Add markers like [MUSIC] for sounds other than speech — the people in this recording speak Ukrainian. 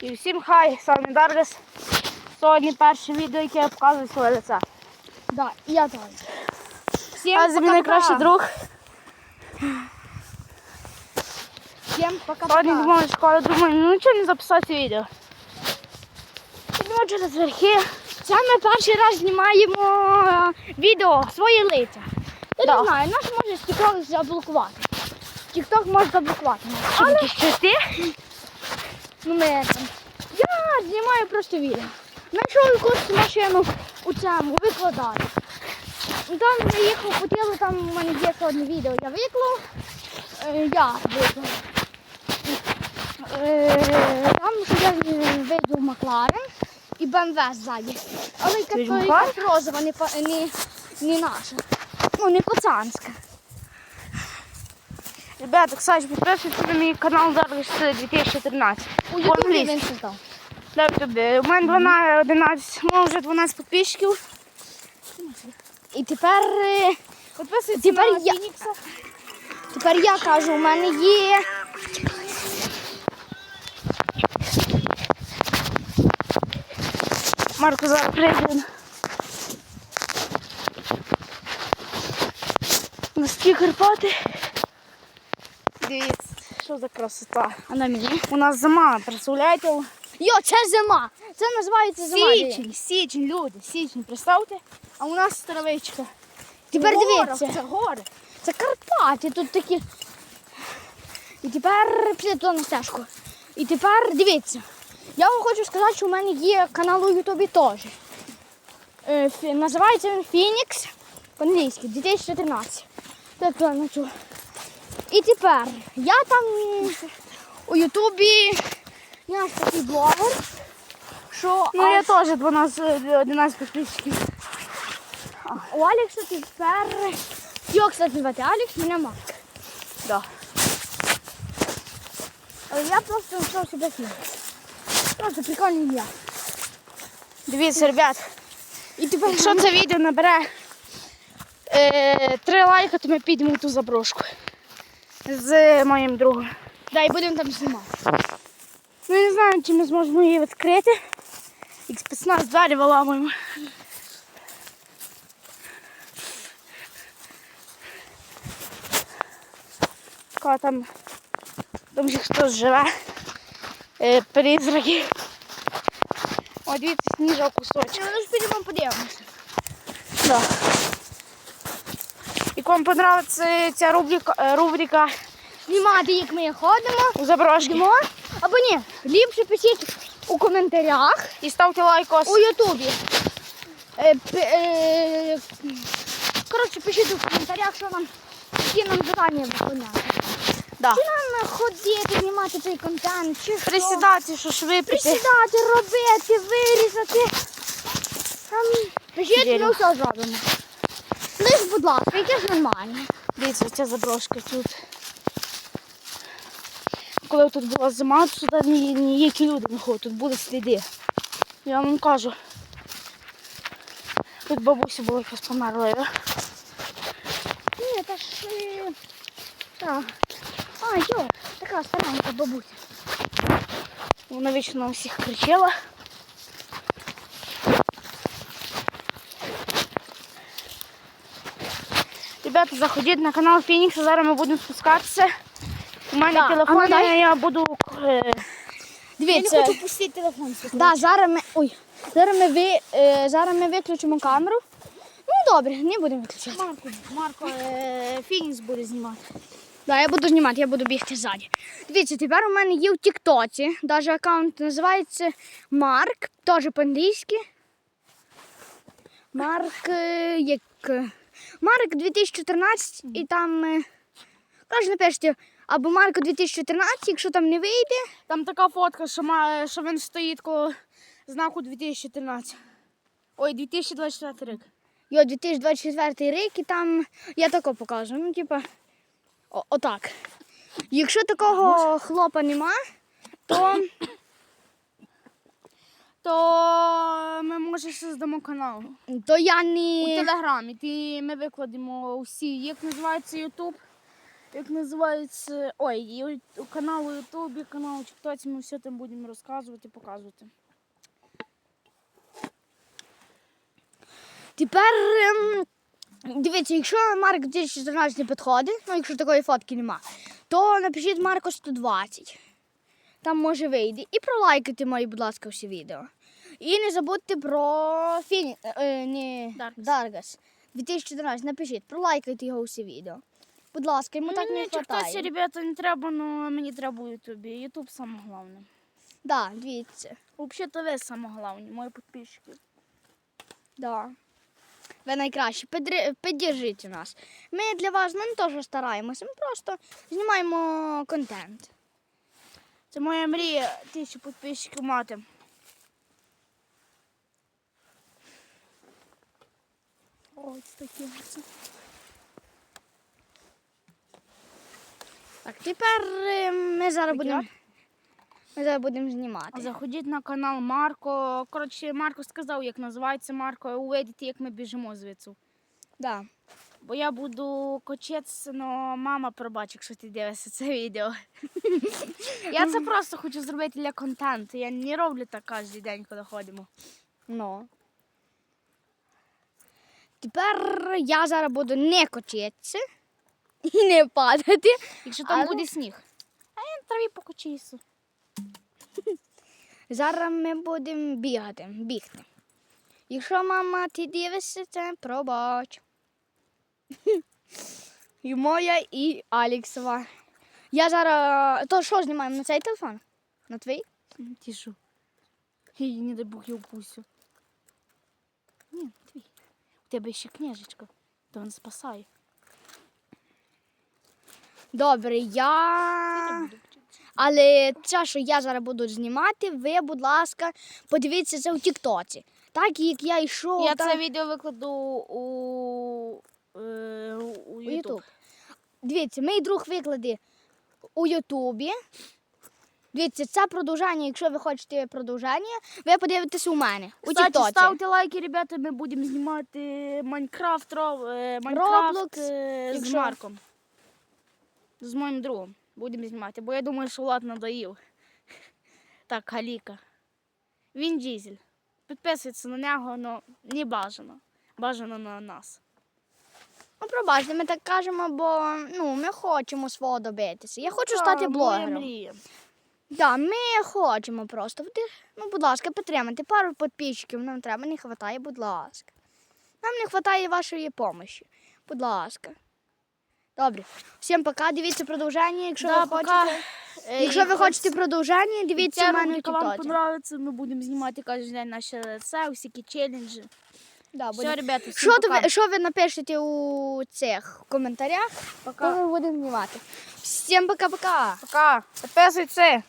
І всім хай, з вами Даргас. Сьогодні перше відео, яке я показую своє лице. Да, і я теж. Всім А це мій найкращий друг. Всім пока. Сьогодні думаю, школа, думаю, ну чого не записати відео. Йдемо через верхи. Це ми перший раз знімаємо е, відео свої лиця. Я Да. не знаю, нас може з TikTok заблокувати. TikTok може заблокувати нас. Що Але там. Я знімаю просто відео. Знайшов якусь машину у цьому, викладаю. Там я їхав, хотіли, там у мене є ще одне відео. Я виклав. Е, я виклав. Е, там що я видів Макларен і БМВ ззаді. Але якась розова, не, не, не наша. Ну, не пацанська. Ребята, кстати, підписуйтесь на мій канал Даргас 2013. У Ютубі він создав. На ютубі. У мене 12, 11, ну вже 12 підписчиків. І тепер, е, Підписуйтесь Тепер на я- Фінікса. тепер я кажу, у мене є. Марко зараз прийде. Носки Карпати. Дивіться, що за красота. А на мені? У нас зима, представляєте? Йо, це зима. Це називається зима. Січень, січень, люди, січень, представте. А у нас травичка. Тепер В дивіться. Це гори. Це Карпати, тут такі. І тепер пішли туди на стежку. І тепер дивіться. Я вам хочу сказати, що у мене є канал у Ютубі теж. Е, фі- Називається він Phoenix по-англійськи 2013. Тобто на цю. І тепер я там у Ютубі я ж такий блогер, що Ну я теж 12, 11 підписчиків. у Алекса тепер. Його, кстати, звати Алекс, мене Марк. Да. Але я просто знайшов себе фільм. Просто прикольне ім'я. Дивіться, ребят, І тепер якщо це відео набере е, 3 лайка, то ми підемо в ту заброшку з моїм другом. да, і будемо там знімати. Ну, я не знаю, чи ми зможемо її відкрити. Як спецназ двері виламуємо. Коли там, там же хтось живе. Е, призраки. О, дивіться, сніжок кусочок. Ну, ж підемо подивимося. Да. Як вам подобається ця рубрика, е, рубрика Знімати, як ми ходимо, у заброшки? йдемо. Або ні, ліпше пишіть у коментарях І ставте лайкос. у Ютубі. Е, е, коротше, пишіть у коментарях, що нам, які нам завдання виконати. Да. Чи нам ходити, знімати цей контент, чи що? Присідати, що ж випити. Присідати, робити, вирізати. Там, пишіть, ми все зробимо. Будь ласка, яке ж нормально. Дивіться, ця заброшка тут. Коли тут була зима, то сюди ні- ніякі люди не ходять, тут були сліди. Я вам кажу. Тут бабуся була якась померла. да? Ні, та ж. е, Так. А, йо, така старенька бабуся. Вона вічно на всіх кричала. Ребята, заходіть на канал Фінікса, зараз ми будемо спускатися. У мене Да, телефон, а ну дай. я буду. е, Дивіться. пустити телефон. Да, зараз ми. Ой, зараз ми, ви, е, зараз ми виключимо камеру. Ну добре, не будемо виключати. Марко, Марко, е, Фінікс буде знімати. Да, я буду знімати, я буду бігти ззаді. Дивіться, тепер у мене є в Тіктоці, навіть аккаунт називається Марк, теж по-англійськи. Марк е, як. е, Марк 2014 і там. е, Коротше, напишіть, або Марк 2014, якщо там не вийде. Там така фотка, що, має, що він стоїть коло знаку 2013. Ой, 2024 рік. Йо, 2024 рік і там я тако покажу. Ну, типа, отак. Якщо такого хлопа нема, то То ми може ще здамо канал. то я У не. телеграмі. Ті ми викладемо усі, як називається Ютуб. як називається. Ой, і у- у Ютубі, канал у Тіктоці, ми все там будемо розказувати, показувати. Тепер ем, дивіться, якщо Марк 2014 не підходить, ну якщо такої фотки нема, то напишіть Марко 120. Там може вийде. І пролайкайте мої, будь ласка, всі відео. І не забудьте про Фіні... е, не... Даргас. Даргас. 2014 напишіть, пролайкайте його всі відео. Будь ласка, йому так не Тіктоці, ребята, не треба, але мені треба у Ютубі. Ютуб саме головне. Да, дивіться. Взагалі, ви саме головне, мої підписчики. Да. Ви найкращі. Підри- Піддержіть нас. Ми для вас ми не теж стараємося, ми просто знімаємо контент. Це моя мрія тисячу підписчиків мати. Ось такі оце. Так, тепер е, ми зараз будемо. Ми зараз будемо знімати. Заходіть на канал Марко. Коротше, Марко сказав, як називається Марко, увидите, як ми біжимо звідси. Да. Бо я буду кочець, але мама пробач, якщо ти дивишся це відео. [LAUGHS] я це просто хочу зробити для контенту. Я не роблю так кожен день, коли ходимо. Ну. Тепер я зараз буду не кочитися і не падати. Якщо там буде сніг. А я на траві покочуюся. Зараз ми будемо бігати, бігти. Якщо мама ти дивишся це, пробач. І моя, і Аліксова. Я зараз. То що знімаємо на цей телефон? На твій? Тишу. І не дай Бог я упустю. Ні, твій. Тебе ще книжечка, то він спасає. Добре, я. Але це, що я зараз буду знімати, ви, будь ласка, подивіться це у Тіктоці. Так як я йшов Я та- це відео викладу у, е, у. Ютуб. Дивіться, мій друг викладе у Ютубі. Дивіться, це продовження. Якщо ви хочете продовження, ви подивитесь у мене у Кстати, ставте лайки, ребята, ми будемо знімати Майнкрафт, Ро- е, Майнкрафт Roblox, е, з якщо- Марком. З моїм другом будемо знімати, бо я думаю, що Влад надоїв. [LAUGHS] Так, Галіка. Він дізель. Підписуйтесь на нього, але не бажано. Бажано на нас. Ну, пробачте, ми так кажемо, бо ну, ми хочемо свого добитися. Я хочу Та, стати блогером. Да, ми хочемо просто. Ну, будь ласка, підтримайте. Пару підписчиків нам треба, не вистачає, будь ласка. Нам не вистачає вашої допомоги. Будь ласка. Добре. Всім пока. Дивіться продовження, якщо Да, ви пока. хочете. Е, Якщо ви хочете продовження, дивіться Ця в мене рубрика вам подобається, ми будемо знімати кожен день наші лице, всякі челенджі. Да, Все, ребята, всім Що, пока. ви, що ви напишете у цих коментарях, Пока. то ми будемо знімати. Всім пока-пока. Пока. Підписуйтесь.